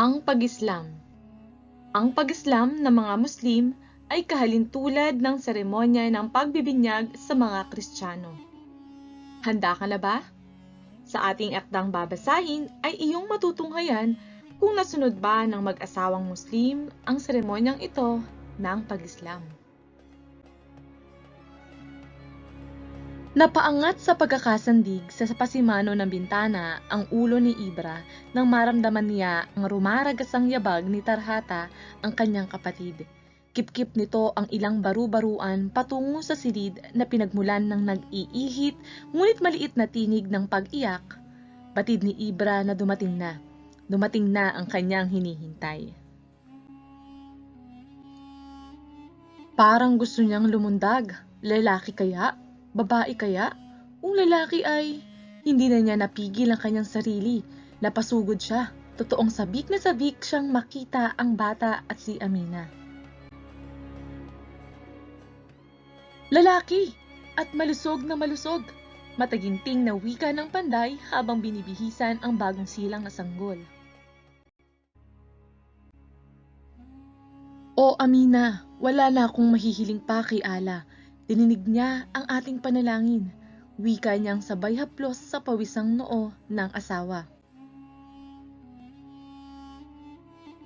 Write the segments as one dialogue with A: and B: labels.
A: Ang pag-Islam Ang pag-Islam ng mga Muslim ay kahalintulad ng seremonya ng pagbibinyag sa mga Kristiyano. Handa ka na ba? Sa ating akdang babasahin ay iyong matutunghayan kung nasunod ba ng mag-asawang Muslim ang seremonyang ito ng pag-Islam. Napaangat sa pagkakasandig sa pasimano ng bintana ang ulo ni Ibra nang maramdaman niya ang rumaragasang yabag ni Tarhata ang kanyang kapatid. Kipkip nito ang ilang baru-baruan patungo sa silid na pinagmulan ng nag-iihit ngunit maliit na tinig ng pag-iyak. Batid ni Ibra na dumating na. Dumating na ang kanyang hinihintay. Parang gusto niyang lumundag. Lalaki kaya? Babae kaya? Kung lalaki ay, hindi na niya napigil ang kanyang sarili. Napasugod siya. Totoong sabik na sabik siyang makita ang bata at si Amina. Lalaki! At malusog na malusog. Mataginting na wika ng panday habang binibihisan ang bagong silang na sanggol. O Amina, wala na akong mahihiling pa kay Ala. Dininig niya ang ating panalangin. Wika niyang sabay haplos sa pawisang noo ng asawa.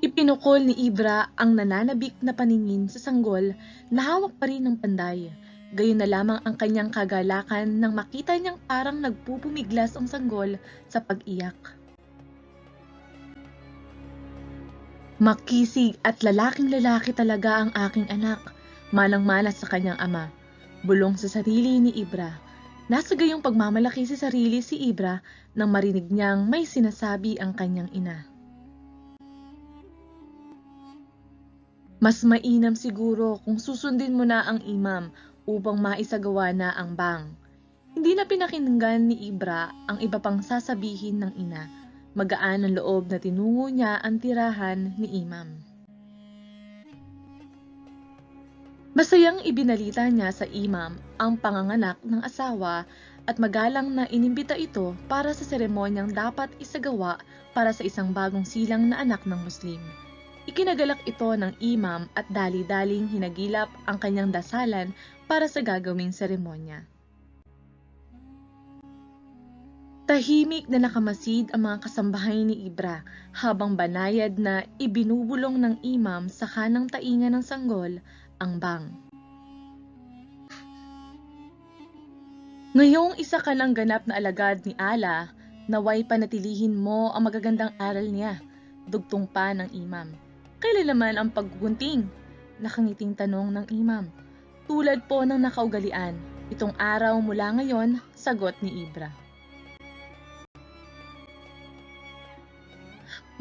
A: Ipinukol ni Ibra ang nananabik na paningin sa sanggol na hawak pa rin ng panday. Gayon na lamang ang kanyang kagalakan nang makita niyang parang nagpupumiglas ang sanggol sa pag-iyak. Makisig at lalaking lalaki talaga ang aking anak, manang-mana sa kanyang ama. Bulong sa sarili ni Ibra. Nasa gayong pagmamalaki sa sarili si Ibra nang marinig niyang may sinasabi ang kanyang ina. Mas mainam siguro kung susundin mo na ang imam upang maisagawa na ang bang. Hindi na pinakinggan ni Ibra ang iba pang sasabihin ng ina. Magaan ang loob na tinungo niya ang tirahan ni imam. Masayang ibinalita niya sa imam ang panganganak ng asawa at magalang na inimbita ito para sa seremonyang dapat isagawa para sa isang bagong silang na anak ng Muslim. Ikinagalak ito ng imam at dali-daling hinagilap ang kanyang dasalan para sa gagawing seremonya. Tahimik na nakamasid ang mga kasambahay ni Ibra habang banayad na ibinubulong ng imam sa kanang tainga ng sanggol ang bang. Ngayong isa ka ng ganap na alagad ni Ala, naway panatilihin mo ang magagandang aral niya, dugtong pa ng imam. Kailan naman ang paggugunting? Nakangiting tanong ng imam. Tulad po ng nakaugalian, itong araw mula ngayon, sagot ni Ibra.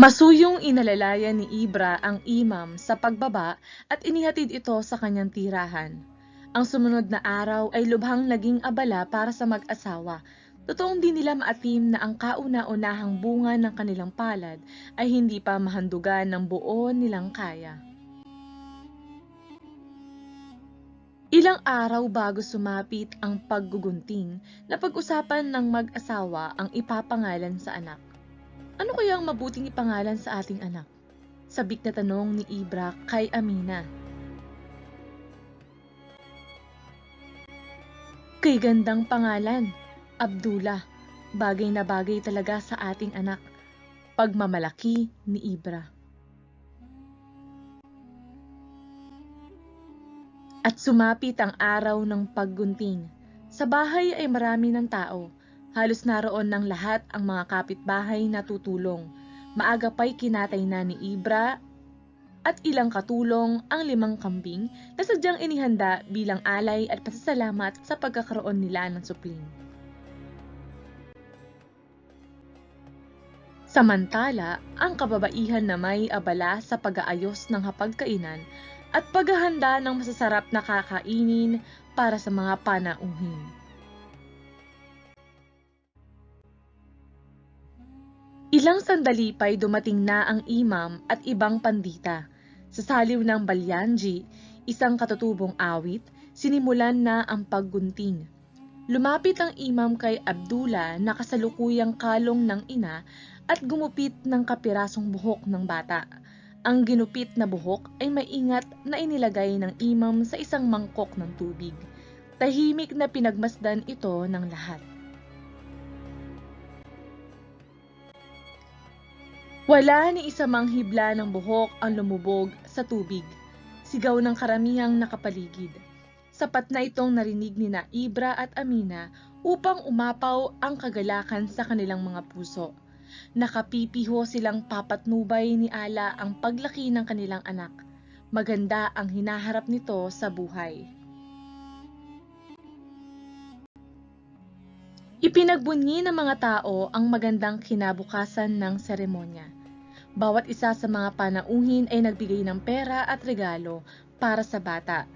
A: Masuyong inalalayan ni Ibra ang imam sa pagbaba at inihatid ito sa kanyang tirahan. Ang sumunod na araw ay lubhang naging abala para sa mag-asawa. Totoong di nila maatim na ang kauna-unahang bunga ng kanilang palad ay hindi pa mahandugan ng buo nilang kaya. Ilang araw bago sumapit ang paggugunting, napag-usapan ng mag-asawa ang ipapangalan sa anak. Ano kaya ang mabuting ipangalan sa ating anak? Sabik na tanong ni Ibra kay Amina. Kay gandang pangalan, Abdullah. Bagay na bagay talaga sa ating anak. Pagmamalaki ni Ibra. At sumapit ang araw ng paggunting. Sa bahay ay marami ng tao. Halos naroon ng lahat ang mga kapitbahay na tutulong. Maaga pa'y kinatay na ni Ibra at ilang katulong ang limang kambing na sadyang inihanda bilang alay at pasasalamat sa pagkakaroon nila ng supling. Samantala, ang kababaihan na may abala sa pag-aayos ng hapagkainan at paghahanda ng masasarap na kakainin para sa mga panauhin. Ilang sandali pa'y dumating na ang imam at ibang pandita. Sa saliw ng Balyanji, isang katutubong awit, sinimulan na ang paggunting. Lumapit ang imam kay Abdullah na kasalukuyang kalong ng ina at gumupit ng kapirasong buhok ng bata. Ang ginupit na buhok ay maingat na inilagay ng imam sa isang mangkok ng tubig. Tahimik na pinagmasdan ito ng lahat. Wala ni isa mang hibla ng buhok ang lumubog sa tubig. Sigaw ng karamihang nakapaligid. Sapat na itong narinig ni na Ibra at Amina upang umapaw ang kagalakan sa kanilang mga puso. Nakapipiho silang papatnubay ni Ala ang paglaki ng kanilang anak. Maganda ang hinaharap nito sa buhay. Ipinagbunyi ng mga tao ang magandang kinabukasan ng seremonya. Bawat isa sa mga panauhin ay nagbigay ng pera at regalo para sa bata.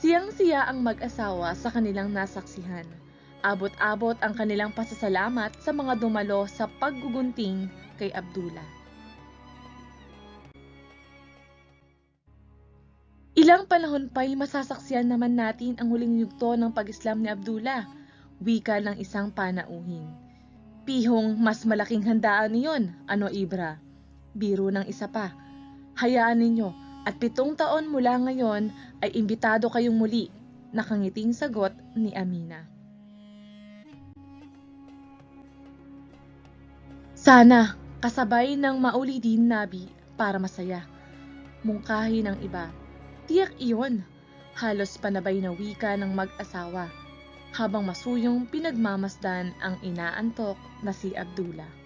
A: Siyang-siya ang mag-asawa sa kanilang nasaksihan. Abot-abot ang kanilang pasasalamat sa mga dumalo sa paggugunting kay Abdullah. Ilang panahon pa'y masasaksiyan naman natin ang huling yugto ng pag-Islam ni Abdullah, wika ng isang panauhin. Pihong mas malaking handaan niyon, ano Ibra? Biro ng isa pa. Hayaan ninyo, at pitong taon mula ngayon ay imbitado kayong muli, nakangiting sagot ni Amina. Sana, kasabay ng maulidin nabi para masaya. Mungkahi ng iba. Tiyak iyon. Halos panabay na wika ng mag-asawa. Habang masuyong pinagmamasdan ang inaantok na si Abdullah.